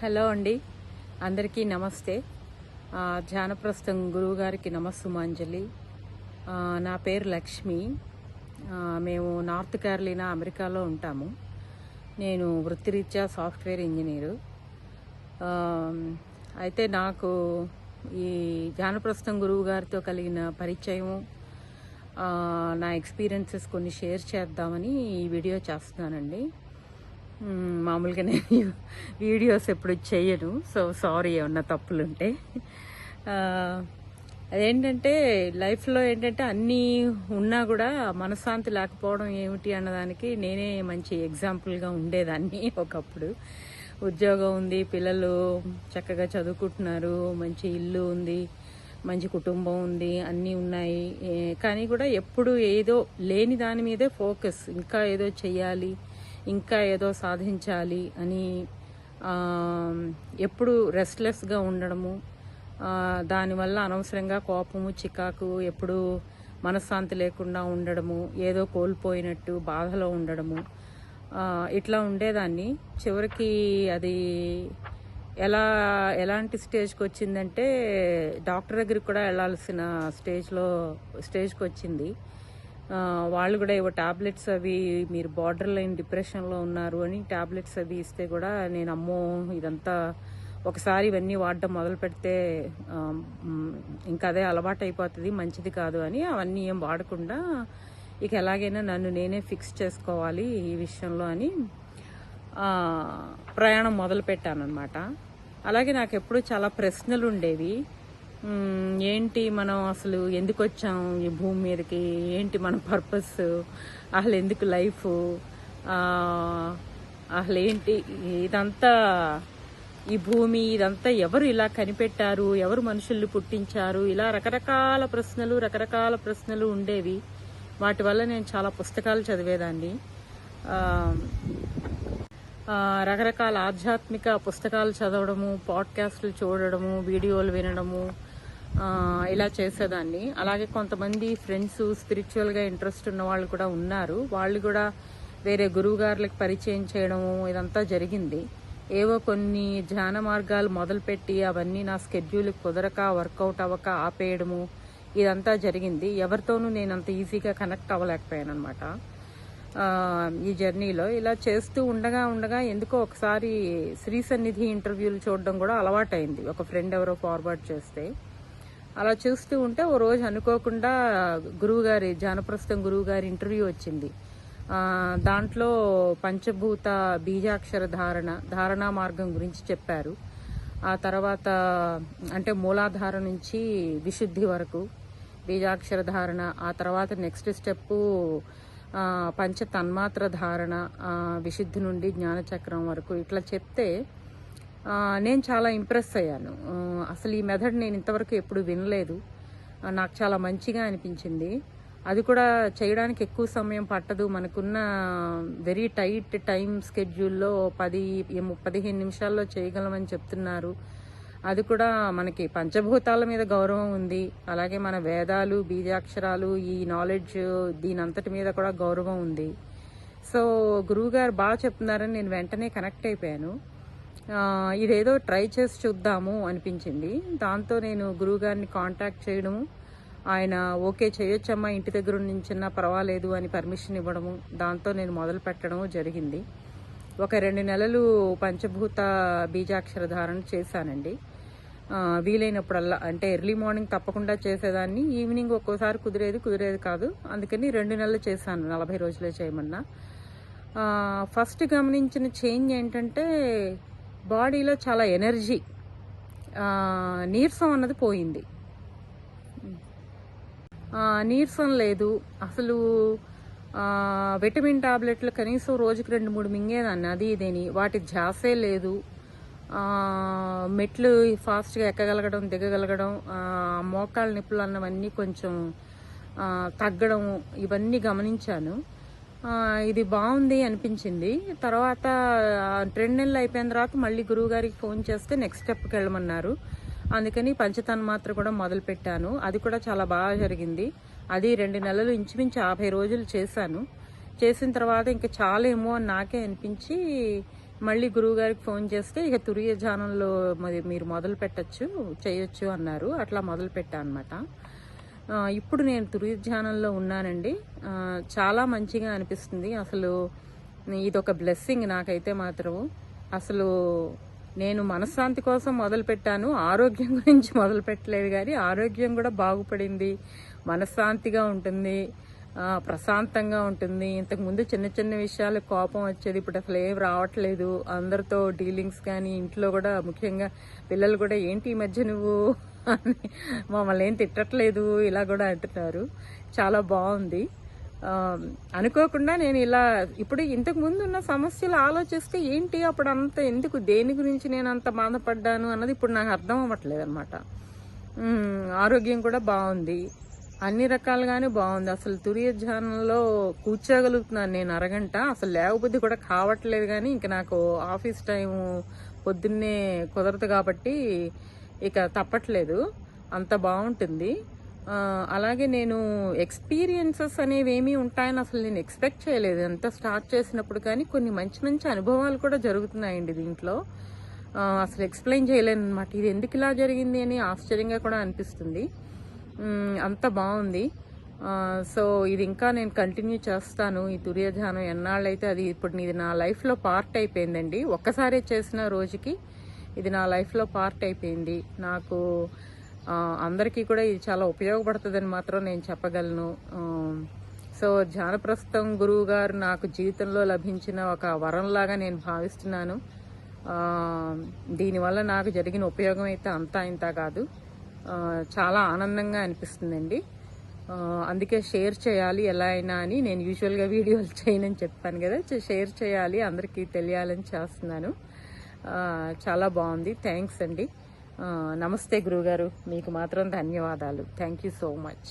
Hello అండి. అందరికీ నమస్తే. జానప్రస్థం ధ్యానప్రస్థం నమస్సుమాంజలి. నా పేరు లక్ష్మి. మేము నార్త్ క్యారలీనా అమెరికాలో ఉంటాము. నేను వృత్తిరీత్యా సాఫ్ట్వేర్ ఇంజనీరు. అయితే నాకు ఈ జానప్రస్థం గురువు గారితో కలిగిన పరిచయం నా ఎక్స్పీరియన్సెస్ కొన్ని షేర్ చేద్దామని ఈ వీడియో చేస్తున్నానండి. మామూలుగా నేను వీడియోస్ ఎప్పుడు చేయను. సో సారీ ఏమన్నా తప్పులుంటే. అదేంటంటే లైఫ్లో ఏంటంటే అన్నీ ఉన్నా కూడా మనశ్శాంతి లేకపోవడం ఏమిటి అన్నదానికి నేనే మంచి ఎగ్జాంపుల్గా ఉండేదాన్ని ఒకప్పుడు. ఉద్యోగం ఉంది పిల్లలు చక్కగా చదువుకుంటున్నారు మంచి ఇల్లు ఉంది మంచి కుటుంబం ఉంది అన్నీ ఉన్నాయి. కానీ కూడా ఎప్పుడు ఏదో లేని దాని మీదే ఫోకస్. ఇంకా ఏదో చెయ్యాలి ఇంకా ఏదో సాధించాలి అని ఎప్పుడు రెస్ట్లెస్గా ఉండడము దానివల్ల అనవసరంగా కోపము చికాకు ఎప్పుడు మనశ్శాంతి లేకుండా ఉండడము ఏదో కోల్పోయినట్టు బాధలో ఉండడము ఇట్లా ఉండేదాన్ని. చివరికి అది ఎలా ఎలాంటి స్టేజ్కి వచ్చిందంటే డాక్టర్ దగ్గరికి కూడా వెళ్ళాల్సిన స్టేజ్లో స్టేజ్కి వచ్చింది. వాళ్ళు కూడా ఏవో టాబ్లెట్స్ అవి మీరు బార్డర్ లైన్ డిప్రెషన్లో ఉన్నారు అని టాబ్లెట్స్ అవి ఇస్తే కూడా నేను అమ్మో ఇదంతా ఒకసారి ఇవన్నీ వాడడం మొదలు పెడితే ఇంకా అదే అలవాటు అయిపోతుంది మంచిది కాదు అని అవన్నీ ఏం వాడకుండా ఇక ఎలాగైనా నన్ను నేనే ఫిక్స్ చేసుకోవాలి ఈ విషయంలో అని ప్రయాణం మొదలు పెట్టానమాట అలాగే నాకు ఎప్పుడూ చాలా ప్రశ్నలు ఉండేవి ఏంటి మనం అసలు ఎందుకు వచ్చాం ఈ భూమి మీదకి? ఏంటి మన పర్పస్? అసలు ఎందుకు లైఫ్? అసలు ఏంటి? ఇదంతా ఈ భూమి ఇదంతా ఎవరు ఇలా కనిపెట్టారు? ఎవరు మనుషుల్ని పుట్టించారు? ఇలా రకరకాల ప్రశ్నలు రకరకాల ప్రశ్నలు ఉండేవి. వాటి వల్ల నేను చాలా పుస్తకాలు చదివేదాన్ని. రకరకాల ఆధ్యాత్మిక పుస్తకాలు చదవడము పాడ్కాస్ట్లు చూడడము వీడియోలు వినడము ఇలా చేసేదాన్ని. అలాగే కొంతమంది ఫ్రెండ్స్ స్పిరిచువల్గా ఇంట్రెస్ట్ ఉన్న వాళ్ళు కూడా ఉన్నారు. వాళ్ళు కూడా వేరే గురువు గారులకు పరిచయం చేయడము ఇదంతా జరిగింది. ఏవో కొన్ని ధ్యాన మార్గాలు మొదలుపెట్టి అవన్నీ నా స్కెడ్యూల్ కుదరక వర్కౌట్ అవ్వక ఆపేయడము ఇదంతా జరిగింది. ఎవరితోనూ నేను అంత ఈజీగా కనెక్ట్ అవ్వలేకపోయాను అనమాట ఈ జర్నీలో ఇలా చేస్తూ ఉండగా ఉండగా ఎందుకో ఒకసారి శ్రీ సన్నిధి ఇంటర్వ్యూలు చూడడం కూడా అలవాటైంది. ఒక ఫ్రెండ్ ఎవరో ఫార్వర్డ్ చేస్తే. అలా చూస్తూ ఉంటే ఓ రోజు అనుకోకుండా గురువుగారి జానప్రస్థం గురువు గారి ఇంటర్వ్యూ వచ్చింది. దాంట్లో పంచభూత బీజాక్షర ధారణ ధారణా మార్గం గురించి చెప్పారు. ఆ తర్వాత అంటే మూలాధార నుంచి విశుద్ధి వరకు బీజాక్షర ధారణ ఆ తర్వాత నెక్స్ట్ స్టెప్ పంచ తన్మాత్ర ధారణ విశుద్ధి నుండి జ్ఞానచక్రం వరకు ఇట్లా చెప్తే నేను చాలా ఇంప్రెస్ అయ్యాను. అసలు ఈ మెథడ్ నేను ఇంతవరకు ఎప్పుడు వినలేదు. నాకు చాలా మంచిగా అనిపించింది. అది కూడా చేయడానికి ఎక్కువ సమయం పట్టదు. మనకున్న వెరీ టైట్ టైం స్కెడ్యూల్లో పది పదిహేను నిమిషాల్లో చేయగలమని చెప్తున్నారు. అది కూడా మనకి పంచభూతాల మీద గౌరవం ఉంది. అలాగే మన వేదాలు బీజాక్షరాలు ఈ నాలెడ్జ్ దీనంతటి మీద కూడా గౌరవం ఉంది. సో గురువు గారు బాగా చెప్తున్నారని నేను వెంటనే కనెక్ట్ అయిపోయాను. ఇదేదో ట్రై చేసి చూద్దాము అనిపించింది. దాంతో నేను గురువు గారిని కాంటాక్ట్ చేయడము ఆయన ఓకే చేయొచ్చమ్మా ఇంటి దగ్గర నుంచిన్నా పర్వాలేదు అని పర్మిషన్ ఇవ్వడము దాంతో నేను మొదలు పెట్టడము జరిగింది. ఒక రెండు నెలలు పంచభూత బీజాక్షర ధారణ చేశానండి. వీలైనప్పుడల్లా అంటే ఎర్లీ మార్నింగ్ తప్పకుండా చేసేదాన్ని ఈవినింగ్ ఒక్కోసారి కుదిరేది కుదిరేది కాదు. అందుకని రెండు నెలలు చేశాను నలభై రోజులే చేయమన్నా. ఫస్ట్ గమనించిన చేంజ్ ఏంటంటే బాడీలో చాలా ఎనర్జీ నీరసం అన్నది పోయింది. నీరసం లేదు. అసలు విటమిన్ టాబ్లెట్లు కనీసం రోజుకి రెండు మూడు మింగేదాన్ని అది ఇదేని. వాటి జాసే లేదు. మెట్లు ఫాస్ట్గా ఎక్కగలగడం దిగగలగడం మోకాళ్ళ నిప్పులు అన్నవన్నీ కొంచెం తగ్గడం ఇవన్నీ గమనించాను. ఇది బాగుంది అనిపించింది. తర్వాత రెండు నెలలు అయిపోయిన తర్వాత మళ్ళీ గురువు గారికి ఫోన్ చేస్తే నెక్స్ట్ స్టెప్కి వెళ్ళమన్నారు. అందుకని పంచతన్మాత్ర కూడా మొదలు పెట్టాను. అది కూడా చాలా బాగా జరిగింది. అది రెండు నెలలు ఇంచుమించు యాభై రోజులు చేశాను. చేసిన తర్వాత ఇంకా చాలేమో అని నాకే అనిపించి మళ్ళీ గురువు గారికి ఫోన్ చేస్తే ఇక తురియ జానంలో మరి మీరు మొదలు పెట్టచ్చు చేయొచ్చు అన్నారు. అట్లా మొదలు పెట్టా అనమాట ఇప్పుడు నేను తురియ ఉన్నానండి. చాలా మంచిగా అనిపిస్తుంది. అసలు ఇది ఒక బ్లెస్సింగ్ నాకైతే మాత్రం అసలు నేను మనశ్శాంతి కోసం మొదలుపెట్టాను. ఆరోగ్యం గురించి మొదలు పెట్టలేదు కానీ ఆరోగ్యం కూడా బాగుపడింది. మనశ్శాంతిగా ఉంటుంది. ప్రశాంతంగా ఉంటుంది. ఇంతకుముందు చిన్న చిన్న విషయాలు కోపం వచ్చేది ఇప్పుడు అసలు ఏం రావట్లేదు. అందరితో డీలింగ్స్ కానీ ఇంట్లో కూడా ముఖ్యంగా పిల్లలు కూడా ఏంటి ఈ మధ్య నువ్వు? మమ్మల్ని ఏం తిట్టట్లేదు ఇలా కూడా అంటున్నారు. చాలా బాగుంది. అనుకోకుండా నేను ఇలా ఇప్పుడు ఇంతకు ముందు ఉన్న సమస్యలు ఆలోచిస్తే ఏంటి అప్పుడు అంత ఎందుకు దేని గురించి నేను అంత బాధపడ్డాను అన్నది ఇప్పుడు నాకు అర్థం అవ్వట్లేదు అనమాట ఆరోగ్యం కూడా బాగుంది. అన్ని రకాలుగానే బాగుంది. అసలు తురియ ధ్యానంలో కూర్చోగలుగుతున్నాను నేను అరగంట. అసలు లేకపోతే కూడా కావట్లేదు కానీ ఇంక నాకు ఆఫీస్ టైం పొద్దున్నే కుదరదు కాబట్టి ఇక తప్పట్లేదు. అంత బాగుంటుంది. అలాగే నేను ఎక్స్పీరియన్సెస్ అనేవి ఏమీ ఉంటాయని అసలు నేను ఎక్స్పెక్ట్ చేయలేదు. ఎంత స్టార్ట్ చేసినప్పుడు కానీ కొన్ని మంచి మంచి అనుభవాలు కూడా జరుగుతున్నాయండి దీంట్లో. అసలు ఎక్స్ప్లెయిన్ చేయలేను అనమాట ఇది ఎందుకు ఇలా జరిగింది అని ఆశ్చర్యంగా కూడా అనిపిస్తుంది. అంత బాగుంది. సో ఇది ఇంకా నేను కంటిన్యూ చేస్తాను. ఈ తుర్యధ్యానం ఎన్నాళ్ళైతే అది ఇప్పుడు ఇది నా లైఫ్లో పార్ట్ అయిపోయిందండి. ఒక్కసారే చేసిన రోజుకి ఇది నా లైఫ్లో పార్ట్ అయిపోయింది. నాకు అందరికీ కూడా ఇది చాలా ఉపయోగపడుతుందని మాత్రం నేను చెప్పగలను. సో ధ్యానప్రస్థం గురువు గారు నాకు జీవితంలో లభించిన ఒక వరంలాగా నేను భావిస్తున్నాను. దీనివల్ల నాకు జరిగిన ఉపయోగం అయితే అంతా ఇంత కాదు. చాలా ఆనందంగా అనిపిస్తుందండి. అందుకే షేర్ చేయాలి ఎలా అయినా అని నేను యూజువల్గా వీడియోలు చేయనని చెప్పాను కదా. షేర్ చేయాలి అందరికీ తెలియాలని చేస్తున్నాను. చాలా బాగుంది. థ్యాంక్స్ అండి. నమస్తే గురువుగారు మీకు మాత్రం ధన్యవాదాలు. Thank you so much